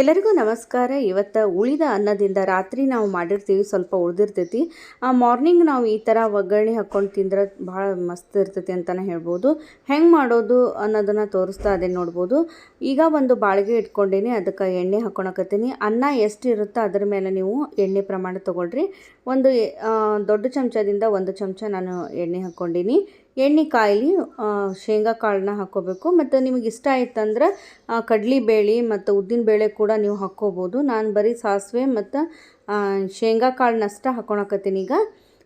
ಎಲ್ಲರಿಗೂ ನಮಸ್ಕಾರ. ಇವತ್ತು ಉಳಿದ ಅನ್ನದಿಂದ ರಾತ್ರಿ ನಾವು ಮಾಡಿರ್ತೀವಿ ಸ್ವಲ್ಪ ಉಳಿದಿರ್ತೈತಿ. ಆ ಮಾರ್ನಿಂಗ್ ನಾವು ಈ ಥರ ಒಗ್ಗರಣೆ ಹಾಕ್ಕೊಂಡು ತಿಂದ್ರೆ ಭಾಳ ಮಸ್ತ್ ಇರ್ತೈತಿ ಅಂತಲೇ ಹೇಳ್ಬೋದು. ಹೆಂಗೆ ಮಾಡೋದು ಅನ್ನೋದನ್ನು ತೋರಿಸ್ತಾ ಅದೇ ನೋಡ್ಬೋದು. ಈಗ ಒಂದು ಬಾಳಿಗೆ ಇಟ್ಕೊಂಡೀನಿ, ಅದಕ್ಕೆ ಎಣ್ಣೆ ಹಾಕ್ಕೊಳಕತ್ತೀನಿ ಅನ್ನ ಎಷ್ಟು ಇರುತ್ತೋ ಅದ್ರ ಮೇಲೆ ನೀವು ಎಣ್ಣೆ ಪ್ರಮಾಣ ತೊಗೊಳ್ರಿ. ಒಂದು ದೊಡ್ಡ ಚಮಚದಿಂದ ಒಂದು ಚಮಚ ನಾನು ಎಣ್ಣೆ ಹಾಕ್ಕೊಂಡೀನಿ ಎಣ್ಣೆ ಕಾಯಿಲಿ ಶೇಂಗಾ ಕಾಳನ್ನ ಹಾಕ್ಕೋಬೇಕು. ಮತ್ತು ನಿಮಗೆ ಇಷ್ಟ ಆಯ್ತಂದ್ರೆ ಕಡ್ಲಿ ಬೇಳೆ ಮತ್ತು ಉದ್ದಿನ ಬೇಳೆ ಕೂಡ ನೀವು ಹಾಕ್ಕೋಬೋದು. ನಾನು ಬರೀ ಸಾಸಿವೆ ಮತ್ತು ಶೇಂಗಾ ಕಾಳನ್ನಷ್ಟ ಹಾಕ್ಕೊಳಕತ್ತೀನಿ ಈಗ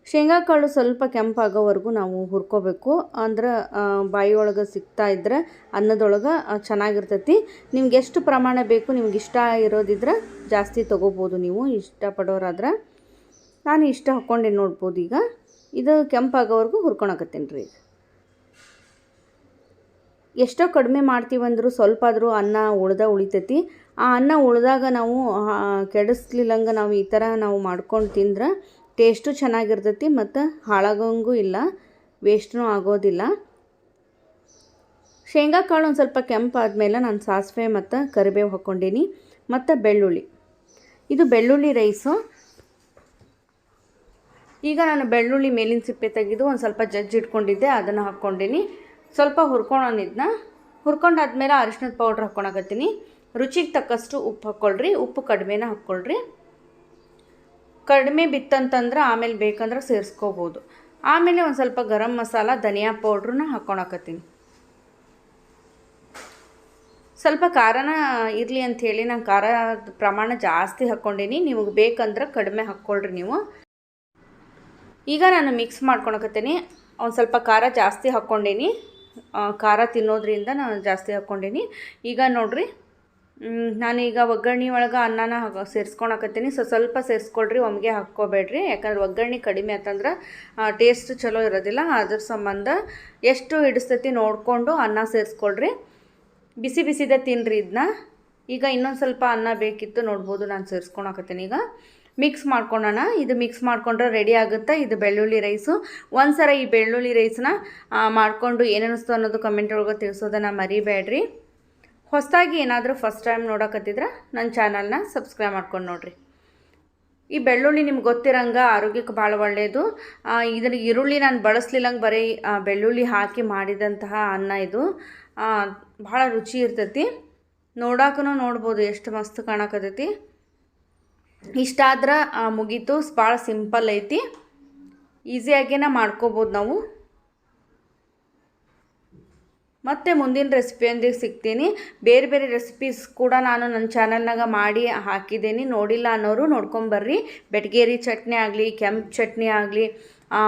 ಶೇಂಗಾ ಕಾಳು ಸ್ವಲ್ಪ ಕೆಂಪಾಗೋವರೆಗೂ ನಾವು ಹುರ್ಕೋಬೇಕು. ಅಂದ್ರೆ ಬಾಯಿಯೊಳಗೆ ಸಿಗ್ತಾ ಇದ್ರೆ ಅನ್ನದೊಳಗೆ ಚೆನ್ನಾಗಿರ್ತೈತಿ. ನಿಮ್ಗೆ ಎಷ್ಟು ಪ್ರಮಾಣ ಬೇಕು, ನಿಮ್ಗೆ ಇಷ್ಟ ಇರೋದಿದ್ರೆ ಜಾಸ್ತಿ ತೊಗೋಬೋದು ನೀವು. ಇಷ್ಟಪಡೋರಾದ್ರೆ, ನಾನು ಇಷ್ಟ ಹಾಕ್ಕೊಂಡೆ ನೋಡ್ಬೋದು ಈಗ. ಇದು ಕೆಂಪಾಗೋವರೆಗೂ ಹುರ್ಕೊಳಕತ್ತೀನಿ ರೀ ಎಷ್ಟೋ ಕಡಿಮೆ ಮಾಡ್ತೀವಂದ್ರೂ ಸ್ವಲ್ಪ ಆದರೂ ಅನ್ನ ಉಳ್ದ ಉಳಿತೈತಿ. ಆ ಅನ್ನ ಉಳಿದಾಗ ನಾವು ಕೆಡಿಸ್ಲಿಲ್ಲಂಗೆ ನಾವು ಈ ಥರ ನಾವು ಮಾಡ್ಕೊಂಡು ತಿಂದ್ರೆ ಟೇಸ್ಟು ಚೆನ್ನಾಗಿರ್ತೈತಿ ಮತ್ತು ಹಾಳಾಗೋಂಗೂ ಇಲ್ಲ ವೇಸ್ಟ್ನೂ ಆಗೋದಿಲ್ಲ. ಶೇಂಗಾ ಕಾಳು ಒಂದು ಸ್ವಲ್ಪ ಕೆಂಪಾದ್ಮೇಲೆ ನಾನು ಸಾಸಿವೆ ಮತ್ತು ಕರಿಬೇವು ಹಾಕ್ಕೊಂಡೀನಿ ಮತ್ತು ಬೆಳ್ಳುಳ್ಳಿ. ಇದು ಬೆಳ್ಳುಳ್ಳಿ ರೈಸು. ಈಗ ನಾನು ಬೆಳ್ಳುಳ್ಳಿ ಮೇಲಿನ ಸಿಪ್ಪೆ ತೆಗೆದು ಒಂದು ಸ್ವಲ್ಪ ಜಜ್ಜಿ ಇಟ್ಕೊಂಡಿದ್ದೆ, ಅದನ್ನು ಹಾಕ್ಕೊಂಡಿನಿ. ಸ್ವಲ್ಪ ಹುರ್ಕೊಳೋನಿದ್ನ ಹುರ್ಕೊಂಡಾದ್ಮೇಲೆ ಅರಿಶಿನದ ಪೌಡ್ರ್ ಹಾಕ್ಕೊಳಕತ್ತೀನಿ. ರುಚಿಗೆ ತಕ್ಕಷ್ಟು ಉಪ್ಪು ಹಾಕ್ಕೊಳ್ರಿ, ಉಪ್ಪು ಕಡಿಮೆನ ಹಾಕ್ಕೊಳ್ರಿ. ಕಡಿಮೆ ಬಿತ್ತಂತಂದ್ರೆ ಆಮೇಲೆ ಬೇಕಂದ್ರೆ ಸೇರಿಸ್ಕೋಬೋದು. ಆಮೇಲೆ ಒಂದು ಸ್ವಲ್ಪ ಗರಂ ಮಸಾಲ, ಧನಿಯಾ ಪೌಡ್ರನ್ನ ಹಾಕ್ಕೊಳಕತ್ತೀನಿ. ಸ್ವಲ್ಪ ಖಾರನ ಇರಲಿ ಅಂಥೇಳಿ ನಾನು ಖಾರದ ಪ್ರಮಾಣ ಜಾಸ್ತಿ ಹಾಕ್ಕೊಂಡೀನಿ. ನಿಮಗೆ ಬೇಕಂದ್ರೆ ಕಡಿಮೆ ಹಾಕ್ಕೊಳ್ರಿ ನೀವು. ಈಗ ನಾನು ಮಿಕ್ಸ್ ಮಾಡ್ಕೊಳಕತ್ತೀನಿ. ಒಂದು ಸ್ವಲ್ಪ ಖಾರ ಜಾಸ್ತಿ ಹಾಕ್ಕೊಂಡೀನಿ. ಖಾರ ತಿನ್ನೋದ್ರಿಂದ ನಾನು ಜಾಸ್ತಿ ಹಾಕ್ಕೊಂಡೀನಿ. ಈಗ ನೋಡಿರಿ ನಾನೀಗ ಒಗ್ಗರಣೆ ಒಳಗೆ ಅನ್ನನ ಸೇರಿಸ್ಕೊಳಕತ್ತೀನಿ. ಸೊ, ಸ್ವಲ್ಪ ಸೇರಿಸ್ಕೊಳ್ರಿ, ಒಮ್ಗೆ ಹಾಕ್ಕೋಬೇಡ್ರಿ. ಯಾಕಂದ್ರೆ ಒಗ್ಗರಣೆ ಕಡಿಮೆ ಆತಂದ್ರೆ ಟೇಸ್ಟ್ ಚಲೋ ಇರೋದಿಲ್ಲ. ಅದ್ರ ಸಂಬಂಧ ಎಷ್ಟು ಹಿಡಿಸ್ತೈತಿ ನೋಡಿಕೊಂಡು ಅನ್ನ ಸೇರಿಸ್ಕೊಳ್ರಿ. ಬಿಸಿ ಬಿಸಿದೆ ತಿನ್ನಿರಿ ಇದನ್ನ ಈಗ ಇನ್ನೊಂದು ಸ್ವಲ್ಪ ಅನ್ನ ಬೇಕಿತ್ತು ನೋಡ್ಬೋದು, ನಾನು ಸೇರಿಸ್ಕೊಳಕತ್ತೀನಿ ಈಗ. ಮಿಕ್ಸ್ ಮಾಡ್ಕೊಳ್ಳೋಣ ಇದು ಮಿಕ್ಸ್ ಮಾಡ್ಕೊಂಡ್ರೆ ರೆಡಿ ಆಗುತ್ತೆ. ಇದು ಬೆಳ್ಳುಳ್ಳಿ ರೈಸು ಒಂದು ಸಲ ಈ ಬೆಳ್ಳುಳ್ಳಿ ರೈಸನ್ನ ಮಾಡಿಕೊಂಡು ಏನೇನಿಸ್ತು ಅನ್ನೋದು ಕಮೆಂಟ್ ಒಳಗೆ ತಿಳಿಸೋದನ್ನು ಮರಿಬೇಡ್ರಿ. ಹೊಸದಾಗಿ ಏನಾದರೂ ಫಸ್ಟ್ ಟೈಮ್ ನೋಡಕತ್ತಿದ್ರೆ ನನ್ನ ಚಾನಲ್ನ ಸಬ್ಸ್ಕ್ರೈಬ್ ಮಾಡ್ಕೊಂಡು ನೋಡಿರಿ. ಈ ಬೆಳ್ಳುಳ್ಳಿ ನಿಮ್ಗೆ ಗೊತ್ತಿರಂಗೆ ಆರೋಗ್ಯಕ್ಕೆ ಭಾಳ ಒಳ್ಳೆಯದು ಇದನ್ನ ಈರುಳ್ಳಿ ನಾನು ಬಳಸ್ಲಿಲ್ಲಂಗೆ ಬರೀ ಬೆಳ್ಳುಳ್ಳಿ ಹಾಕಿ ಮಾಡಿದಂತಹ ಅನ್ನ ಇದು. ಭಾಳ ರುಚಿ ಇರ್ತೈತಿ. ನೋಡಕ್ಕೂ ನೋಡ್ಬೋದು, ಎಷ್ಟು ಮಸ್ತ್ ಕಾಣಕತ್ತೈತಿ. ಇಷ್ಟಾದ್ರೆ ಮುಗೀತು. ಭಾಳ ಸಿಂಪಲ್ ಐತಿ. ಈಸಿಯಾಗೇನ ಮಾಡ್ಕೋಬೋದು ನಾವು. ಮತ್ತೆ ಮುಂದಿನ ರೆಸಿಪಿಯೊಂದಿಗೆ ಸಿಗ್ತೀನಿ. ಬೇರೆ ಬೇರೆ ರೆಸಿಪೀಸ್ ಕೂಡ ನಾನು ನನ್ನ ಚಾನಲ್ನಾಗ ಮಾಡಿ ಹಾಕಿದ್ದೀನಿ. ನೋಡಿಲ್ಲ ಅನ್ನೋರು ನೋಡ್ಕೊಂಬರ್ರಿ ಬೆಟ್ಗೇರಿ ಚಟ್ನಿ ಆಗಲಿ, ಕೆಂಪು ಚಟ್ನಿ ಆಗಲಿ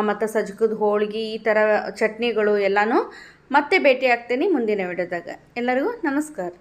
ಮತ್ತು ಸಜ್ಕದ ಹೋಳಿಗೆ, ಈ ಥರ ಚಟ್ನಿಗಳು ಎಲ್ಲನೂ ಮತ್ತೆ ಭೇಟಿ ಆಗ್ತೀನಿ ಮುಂದಿನ ವಿಡಿಯೋದಾಗ. ಎಲ್ಲರಿಗೂ ನಮಸ್ಕಾರ.